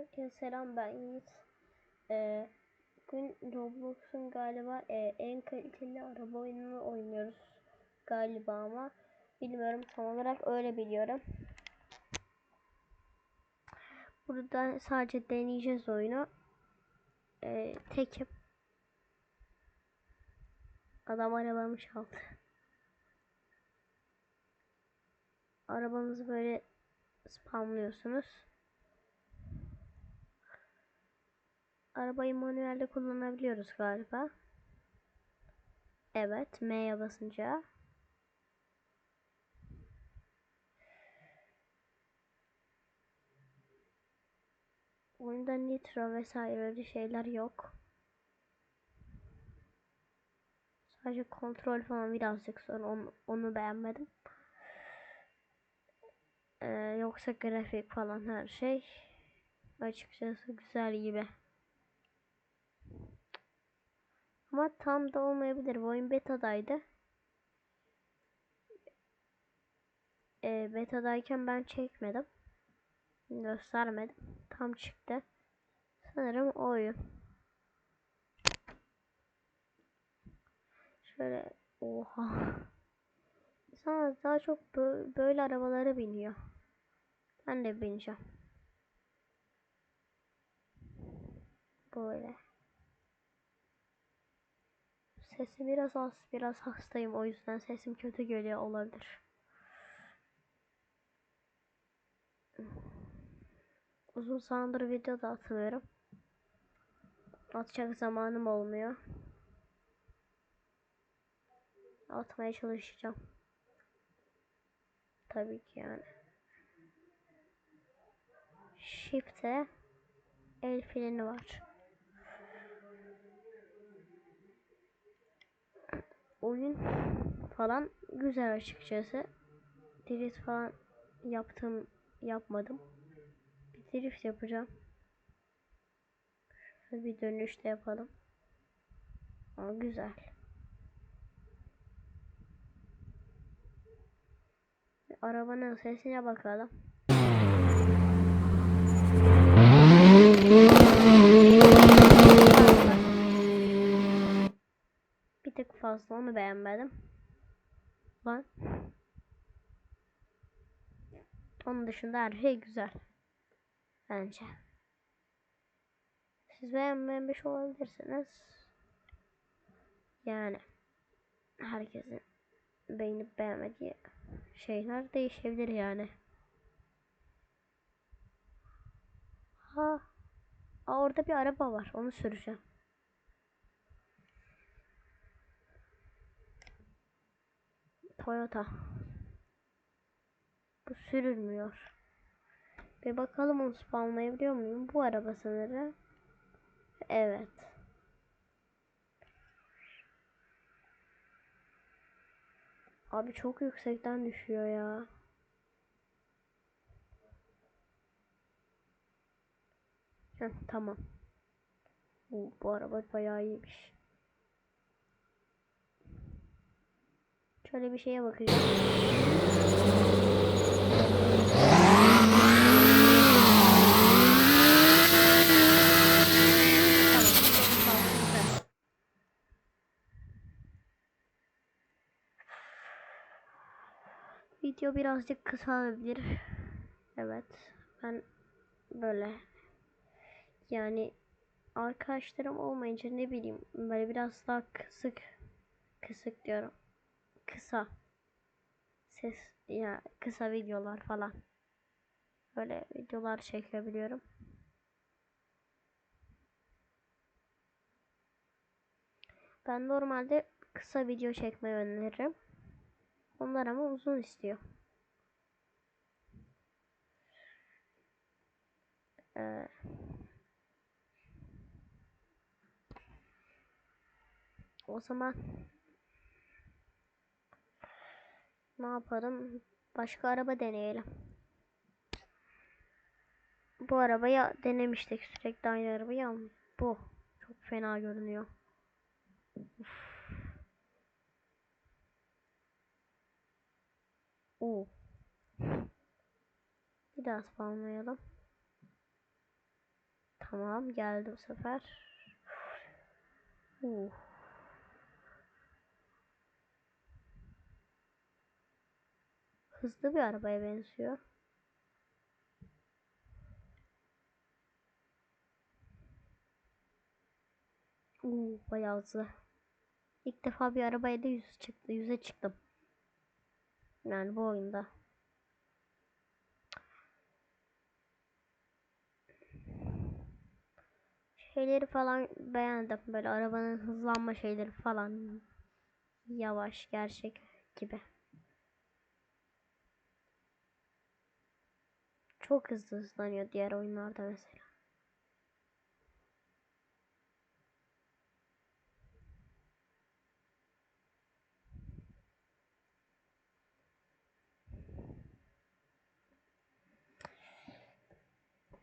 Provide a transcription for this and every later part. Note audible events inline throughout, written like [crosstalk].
Herkese selam ben Yiğit. Ee, bugün Roblox'un galiba e, en kaliteli araba oyununu oynuyoruz galiba ama bilmiyorum tam olarak öyle biliyorum. Burada sadece deneyeceğiz oyunu. Ee, tekim. Adam arabamı çaldı. Arabanızı böyle spamlıyorsunuz. Arabayı manuelde kullanabiliyoruz galiba. Evet, M'ye basınca. Oyunda nitro vesaire öyle şeyler yok. Sadece kontrol falan birazcık zor. Onu, onu beğenmedim. Ee, yoksa grafik falan her şey açıkçası güzel gibi. Ama tam da olmayabilir. Bu oyun betadaydı. Ee, betadayken ben çekmedim. Göstermedim. Tam çıktı. Sanırım o oyun. Şöyle oha. İnsanlar daha çok bö- böyle arabalara biniyor. Ben de bineceğim. Böyle. Sesi biraz az, biraz hastayım o yüzden sesim kötü geliyor olabilir. Uzun zamandır video da atmıyorum. Atacak zamanım olmuyor. Atmaya çalışacağım. Tabii ki yani. Shift'e el freni var. Oyun falan güzel açıkçası. Drift falan yaptım yapmadım. Bir drift yapacağım. Şöyle bir dönüşte yapalım. Ama güzel. Arabanın sesine bakalım. Bir tık fazla onu beğenmedim. Lan. Onun dışında her şey güzel. Bence. Siz beğenmemiş olabilirsiniz. Yani herkesin beğenip beğenmediği şeyler değişebilir yani. Ha. Aa, orada bir araba var. Onu süreceğim. Toyota. Bu sürülmüyor. Bir bakalım onu spawnlayabiliyor muyum? Bu araba sanırım. Evet. Abi çok yüksekten düşüyor ya. Heh, tamam. Bu, bu araba bayağı iyiymiş. Şöyle bir şeye bakacağım. Video birazcık kısa olabilir. Evet. Ben böyle yani arkadaşlarım olmayınca ne bileyim böyle biraz daha kısık kısık diyorum. Kısa ses ya kısa videolar falan. Böyle videolar çekebiliyorum. Ben normalde kısa video çekmeyi öneririm. Onlar ama uzun istiyor. Ee, o zaman ne yapalım? Başka araba deneyelim. Bu arabayı denemiştik sürekli aynı arabayı ama bu çok fena görünüyor. Uf. Oo. Bir daha spawnlayalım. Tamam geldi bu sefer. Uh. Hızlı bir arabaya benziyor. Uh, bayağı hızlı. İlk defa bir arabayla yüz çıktı, yüze çıktım. Yani bu oyunda. Şeyleri falan beğendim. Böyle arabanın hızlanma şeyleri falan. Yavaş, gerçek gibi. Çok hızlı hızlanıyor diğer oyunlarda mesela.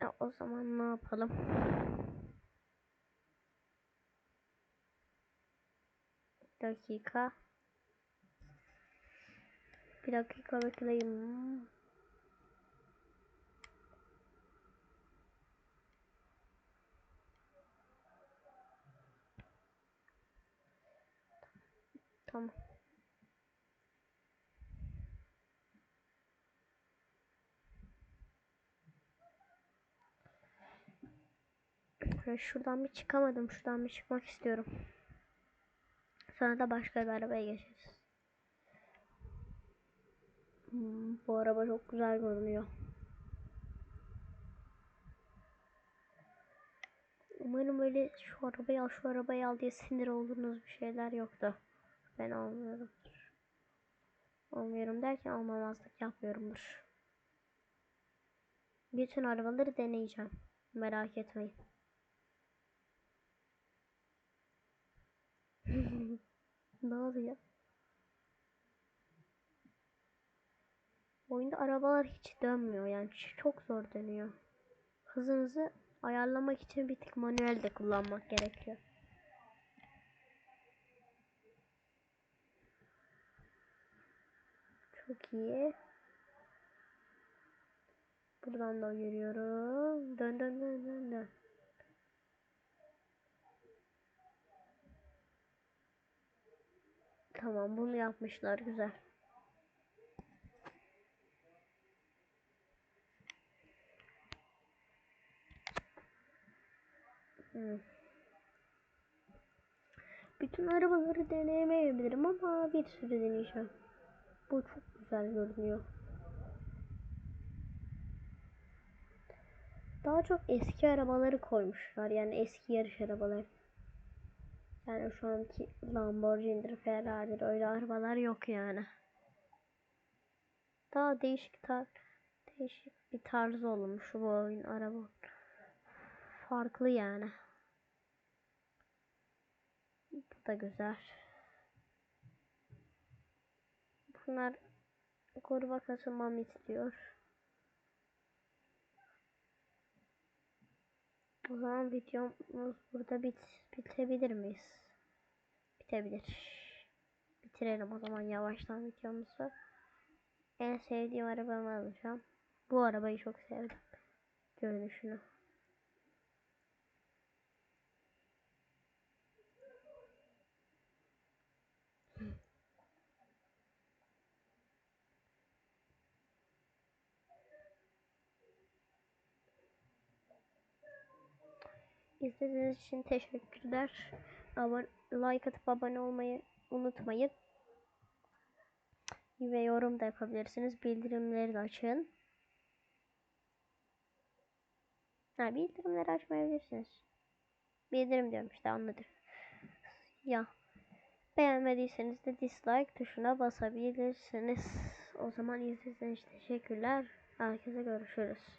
Ya o zaman ne yapalım? Bir dakika. Bir dakika bekleyin. Tamam. Şuradan bir çıkamadım. Şuradan bir çıkmak istiyorum. Sonra da başka bir arabaya geçeriz. Hmm, bu araba çok güzel görünüyor. Umarım öyle şu arabayı al şu arabayı al diye sinir olduğunuz bir şeyler yoktu. Ben almıyorum. Almıyorum derken almamazlık yapmıyorumdur. Bütün arabaları deneyeceğim. Merak etmeyin. [laughs] ne oluyor? Oyunda arabalar hiç dönmüyor yani çok zor dönüyor. Hızınızı ayarlamak için bir tık manuel de kullanmak gerekiyor. Çok iyi. Buradan da yürüyorum. Dön dön dön dön dön. Tamam bunu yapmışlar güzel. Hmm. Bütün arabaları deneyemeyebilirim ama bir sürü deneyeceğim. Bu çok güzel görünüyor. Daha çok eski arabaları koymuşlar. Yani eski yarış arabaları. Yani şu anki Lamborghini'dir, Ferrari'dir öyle arabalar yok yani. Daha değişik tar değişik bir tarz olmuş bu oyun araba. Farklı yani. Bu da güzel. Bunlar gruba katılmamı istiyor. O zaman videomuz burada bit bitebilir miyiz? Bitebilir. Bitirelim o zaman yavaştan videomuzu. En sevdiğim arabamı alacağım. Bu arabayı çok sevdim. Görünüşünü. İzlediğiniz için teşekkürler. Abone, like atıp abone olmayı unutmayın. Ve yorum da yapabilirsiniz. Bildirimleri de açın. Ha, bildirimleri açmayabilirsiniz. Bildirim diyorum işte anladım. Ya. Beğenmediyseniz de dislike tuşuna basabilirsiniz. O zaman izlediğiniz için teşekkürler. Herkese görüşürüz.